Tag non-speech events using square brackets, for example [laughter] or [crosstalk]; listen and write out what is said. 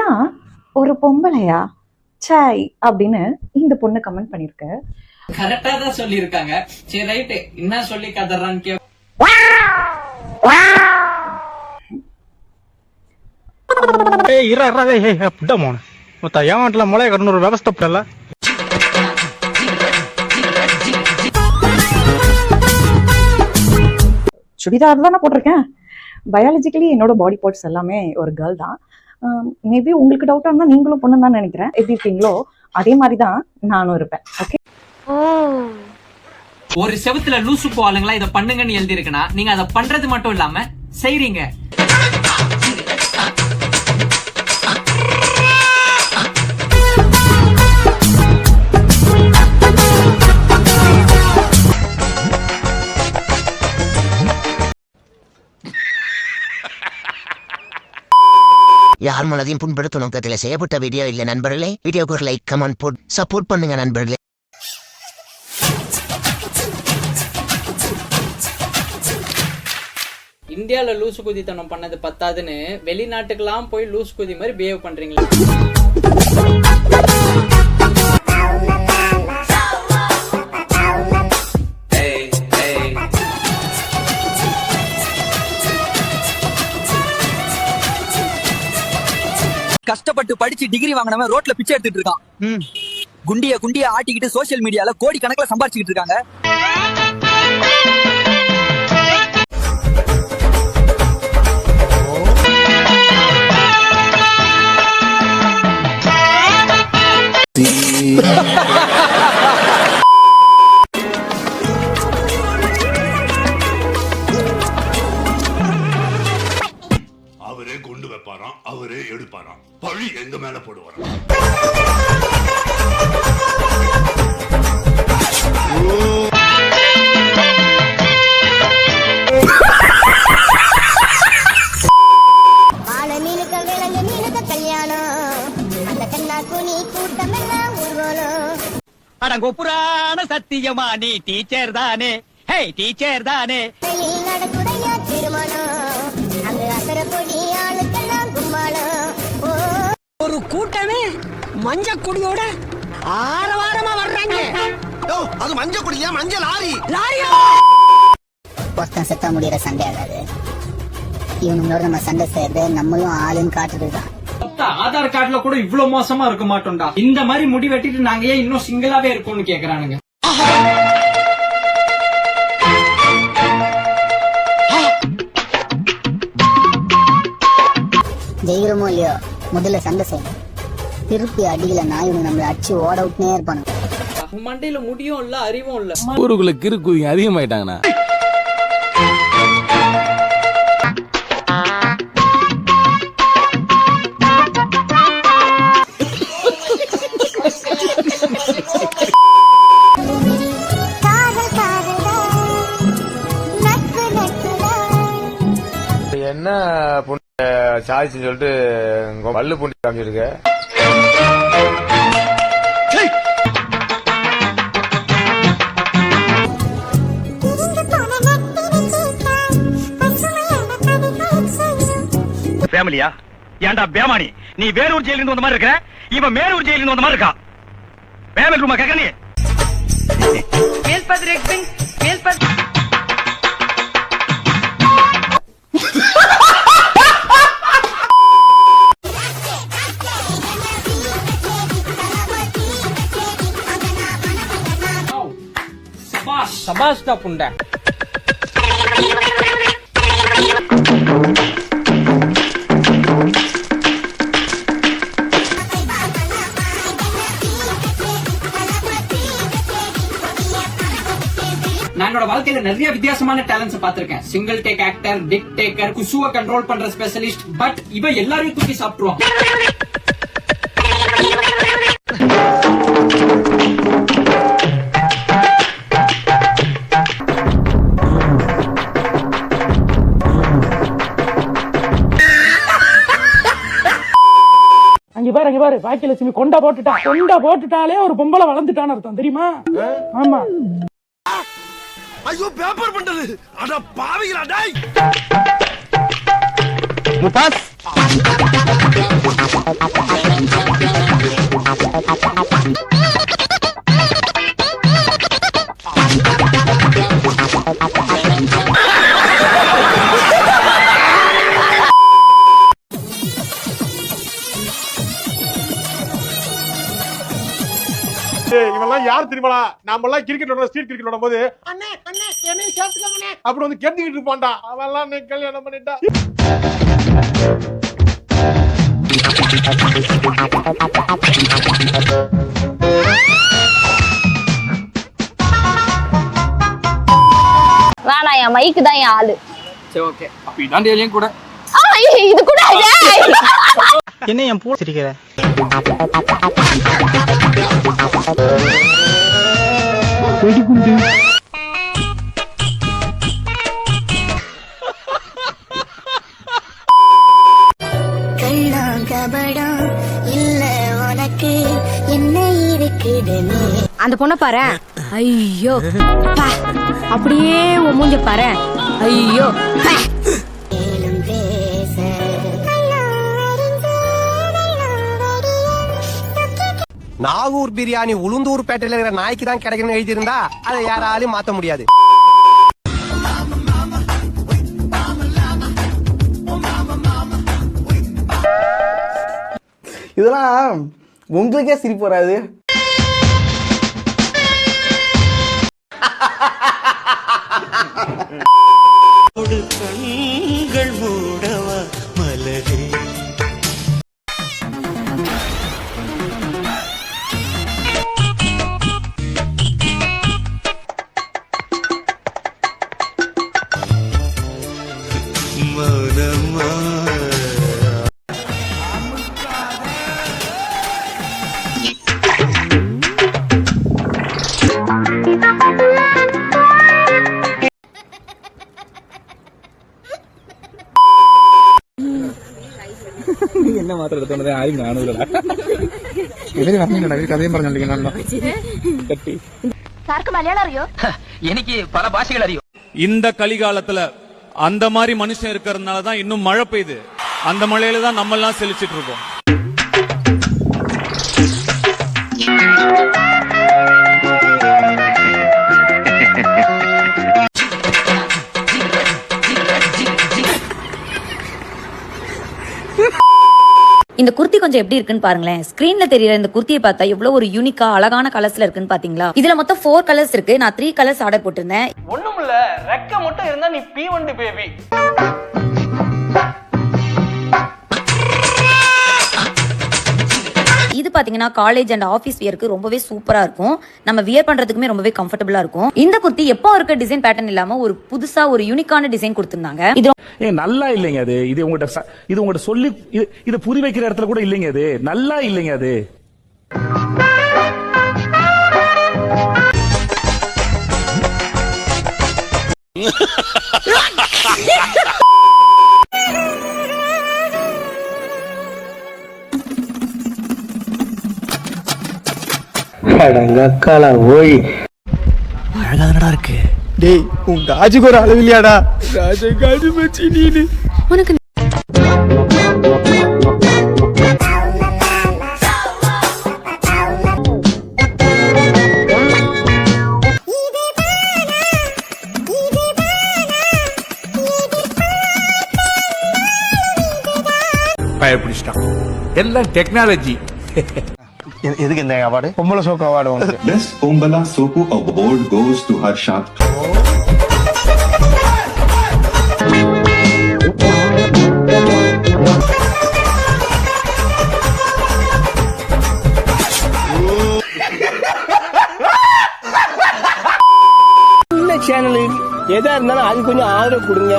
நான் ஒரு பொம்பளையா? சாய் அப்படின்னு இந்த பொண்ணு கமெண்ட் பண்ணிருக்கு. கரெக்டா தான் சொல்லியிருக்காங்க. சரி ரைட் என்ன சொல்லி கதறான்னு கே ஏய் இர இர ஏய் புட்ட மோன. மொத்த ஏமாட்டல முளைய கட்டணும் ஒரு வியவஸ்தை படல சுடிதார் தானே போட்டிருக்கேன். பயாலஜிக்கலி என்னோட பாடி பார்ட்ஸ் எல்லாமே ஒரு கேர்ள் தான். மேபி உங்களுக்கு டவுட்டாக இருந்தால் நீங்களும் பொண்ணு தான் நினைக்கிறேன். எப்படி இருக்கீங்களோ அதே மாதிரி தான் நானும் இருப்பேன். ஓகே ஒரு செவுத்துல லூசு போவாளுங்களா? இதை பண்ணுங்கன்னு இருக்கனா நீங்க அதை பண்றது மட்டும் இல்லாம செய்றீங்க. யார் மனதையும் புண்படுத்தும் நோக்கத்தில் செய்யப்பட்ட வீடியோ இல்லை நண்பர்களே. வீடியோக்கு ஒரு லைக் கமெண்ட் போட் சப்போர்ட் பண்ணுங்க நண்பர்களே. இந்தியாவில் லூசு குதித்தனம் பண்ணது பத்தாதுன்னு வெளிநாட்டுக்கெல்லாம் போய் லூசு குதி மாதிரி பிஹேவ் பண்ணுறீங்களா கஷ்டப்பட்டு படிச்சு டிகிரி வாங்கினவன் ரோட்ல பிச்சை எடுத்துட்டு இருக்கான். குண்டிய குண்டிய ஆட்டிக்கிட்டு சோஷியல் மீடியால கோடி கணக்குல சம்பாரிச்சுக்கிட்டு இருக்காங்க. அடங்கொப்புரான சத்தியமா? நீ டீச்சர் தானே. ஹே டீச்சர் தானே. ஒரு கூட்டமே மஞ்ச கொடியோட ஆரவாரமா வர்றாங்க. அது மஞ்ச குடியா? மஞ்ச லாரி. லாரியா? ஒருத்தன் செத்தா முடியற சண்டை ஆகாது இவனுங்களோட நம்ம சண்டை செய்யறது நம்மளும் ஆளுன்னு காட்டுறது தான் மொத்த ஆதார் கார்டுல கூட இவ்ளோ மோசமா இருக்க மாட்டோம்டா. இந்த மாதிரி முடி வெட்டிட்டு நாங்க ஏன் இன்னும் சிங்கிளாவே இருக்கோம்னு கேக்குறானுங்க. ஜெயிக்கிறோமோ இல்லையோ? முதல்ல சண்டை செய்யணும். திருப்பி அடிக்கலன்னா இவங்க நம்மளை அடிச்சு ஓட விட்டுனே இருப்பானுங்க. மண்டையில முடியும் இல்ல அறிவும் இல்ல. ஊருக்குள்ள கிறுக்குவிங்க அதிகமாயிட்டாங்கண்ணா. சாதிச்சுன்னு சொல்லிட்டு பல்லு புண்ணி காமிச்சிருக்க. ஃபேமிலியா ஏன்டா பேமானி? நீ வேலூர் ஜெயில இருந்து வந்த மாதிரி இருக்கிற? இவன் மேலூர் ஜெயில இருந்து வந்த மாதிரி இருக்கா? ஃபேமிலி ரூமா கேட்க நீ? சபாஷ் புண்டை நான் என்னோட வாழ்க்கையில நிறைய வித்தியாசமான டேலண்ட்ஸ் பார்த்திருக்கேன். Single take actor tick taker குசுவ கண்ட்ரோல் பண்ற ஸ்பெஷலிஸ்ட் பட் இவ எல்லாரையும் தூக்கி சாப்பிட்டுருவான். பாரு இங்க பாரு பாக்கியலட்சுமி கொண்டை போட்டுட்டா கொண்டை போட்டுட்டாலே ஒரு பொம்பளை வளர்ந்துட்டான்னு அர்த்தம் தெரியுமா? ஆமா. ஐயோ பேப்பர் பண்றது. அட பாவிகளா டேய். Mubas Thank you. யார் தெரியுமா நாம எல்லாம் கிரிக்கெட் விளையாட ஸ்ட்ரீட் கிரிக்கெட் விளையாடும் போது அண்ணே அண்ணே என்னையும் சேர்த்துக்கோங்கண்ணே. அப்படி வந்து கெஞ்சிக்கிட்டு இருப்பான்டா. அவன் எல்லாம் நீ கல்யாணம் பண்ணிட்டா. வேணாம் என் மைக்கு தான் என் ஆளு. சரி ஓகே அப்ப இதான் டெய்லியும் கூட. இது கூட. என்ன என் பூ சிரிக்கிற கள்ளம் கபடம் இல்ல உனக்கு என்ன இருக்குது அந்த பொண்ணை பாரு ஐயோ பா. அப்படியே மூஞ்ச பாரு ஐயோ நாகூர் பிரியாணி உளுந்தூர் பேட்டையில இருக்கிற நாய்க்கு தான் கிடைக்கணும்னு எழுதியிருந்தா அதை யாராலையும் மாத்த முடியாது. இதெல்லாம் உங்களுக்கே சிரிப்பு வராது. என்ன மாத்திரம் தோணுது ஆயும் நானும் ഇവര് പറഞ്ഞിട്ടുണ്ടോ ഇവര് കഥയും പറഞ്ഞോണ്ടിരിക്കണോ കട്ടി சரக்கு மலையாளம் அறியோ எனக்கு பல பாஷைகள் அறியும் இந்த கலிகாலத்துல அந்த மாதிரி மனுஷன் இருக்கிறதுனால தான் இன்னும் மழை பெய்யுது அந்த மழையில தான் நம்ம எல்லாம் செழிச்சிட்டு இருக்கோம் இந்த குர்த்தி கொஞ்சம் எப்படி இருக்குன்னு பாருங்களேன். ஸ்கிரீன்ல தெரியற இந்த குர்த்தியை பார்த்தா எவ்வளவு ஒரு யூனிக்கா அழகான கலர்ஸ்ல இருக்குன்னு பாத்தீங்களா? இதுல மொத்தம் ஃபோர் கலர்ஸ் இருக்கு. நான் த்ரீ கலர்ஸ் ஆர்டர் போட்டிருந்தேன். ஒண்ணும் இல்ல ரெக்க மட்டும் இருந்தா நீ பீ வண்டு பேபி பார்த்தீங்கன்னா பாத்தீங்கன்னா காலேஜ் அண்ட் ஆஃபீஸ் வியருக்கு ரொம்பவே சூப்பராக இருக்கும். நம்ம வியர் பண்றதுக்குமே ரொம்பவே கம்ஃபர்டபுளாக இருக்கும். இந்த குர்த்தி எப்போ இருக்க டிசைன் பேட்டர்ன் இல்லாம ஒரு புதுசாக ஒரு யூனிக்கான டிசைன் கொடுத்துருந்தாங்க? இது ஏ நல்லா இல்லைங்க அது. இது உங்கள்கிட்ட இது உங்கள்கிட்ட சொல்லி இது இது புரி வைக்கிற இடத்துல கூட இல்லைங்க அது. நல்லா இல்லைங்க அது. அடங்கக்கால ஓய். அழகாதனடா இருக்கு. டேய் உன் காஜுக்கு ஒரு அளவு இல்லையாடா? ராஜ காஜு மச்சி நீனு. உனக்கு பயப்பிடிச்சிட்டான். எல்லாம் டெக்னாலஜி [laughs] எதுக்கு இந்த அவார்டு பொம்பளை சோக்கு அவார்டு உனக்கு. Best Pombala Soku award goes to Harshat. Channel எதா இருந்தாலும் அது கொஞ்சம் ஆதரவு கொடுங்க.